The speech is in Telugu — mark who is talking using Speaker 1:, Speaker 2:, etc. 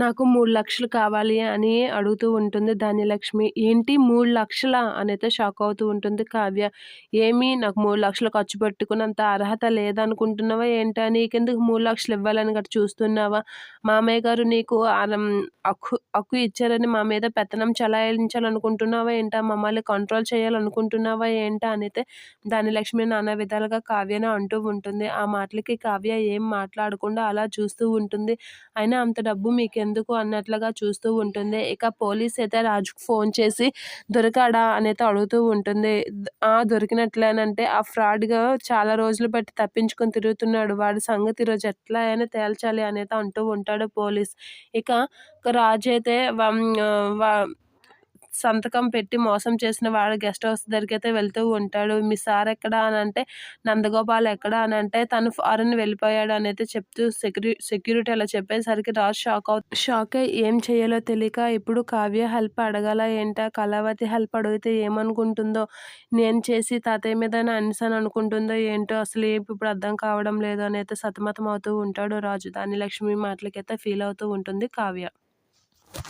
Speaker 1: నాకు మూడు లక్షలు కావాలి అని అడుగుతూ ఉంటుంది ధాన్యలక్ష్మి ఏంటి? మూడు లక్షల? అనైతే షాక్ అవుతూ ఉంటుంది కావ్య. ఏమి? నాకు మూడు లక్షలు ఖర్చు పెట్టుకున్నంత అర్హత లేదనుకుంటున్నావా ఏంటా? నీకెందుకు మూడు లక్షలు ఇవ్వాలని గట్రా చూస్తున్నావా? మామయ్య గారు నీకు హక్కు హక్కు ఇచ్చారని మా మీద పెత్తనం చలాయించాలనుకుంటున్నావా ఏంటా? మమ్మల్ని కంట్రోల్ చేయాలనుకుంటున్నావా ఏంటా? అనైతే ధాన్యలక్ష్మి నానా విధాలుగా కావ్యను అంటూ ఉంటుంది. ఆ మాటలకి కావ్య ఏం మాట్లాడకుండా అలా చూస్తూ ఉంటుంది. అయినా అంత డబ్బు మీకు ఎందుకు అన్నట్లుగా చూస్తూ ఉంటుంది. ఇక పోలీస్ అయితే రాజుకు ఫోన్ చేసి దొరికాడా? అనేది అడుగుతూ ఉంటుంది. ఆ దొరికినట్లేనంటే ఆ ఫ్రాడ్గా చాలా రోజులు బట్టి తప్పించుకొని తిరుగుతున్నాడు. వాడి సంగతి ఈరోజు ఎట్లా అయినా తేల్చాలి అనేది అంటూ ఉంటాడు పోలీస్. ఇక రాజు అయితే సంతకం పెట్టి మోసం చేసిన వాడు గెస్ట్ హౌస్ దగ్గరికి అయితే వెళ్తూ ఉంటాడు. మీ సార్ ఎక్కడ అని అంటే నందగోపాల్ ఎక్కడ అని అంటే తను ఫారెన్ వెళ్ళిపోయాడు అని అయితే చెప్తూ సెక్యూరి సెక్యూరిటీ అలా చెప్పేసరికి రాజు షాక్ అవు షాక్ అయ్యి ఏం చేయాలో తెలియక ఇప్పుడు కావ్య హెల్ప్ అడగాల ఏంటా? కళావతి హెల్ప్ అడిగితే ఏమనుకుంటుందో? నేను చేసి తాతయ్య మీద అనిసాను అనుకుంటుందో ఏంటో? అసలు ఏం ఇప్పుడు అర్థం కావడం లేదు అని అయితే సతమతం అవుతూ ఉంటాడు రాజు. దాని లక్ష్మి మాటలకైతే ఫీల్ అవుతూ ఉంటుంది కావ్య.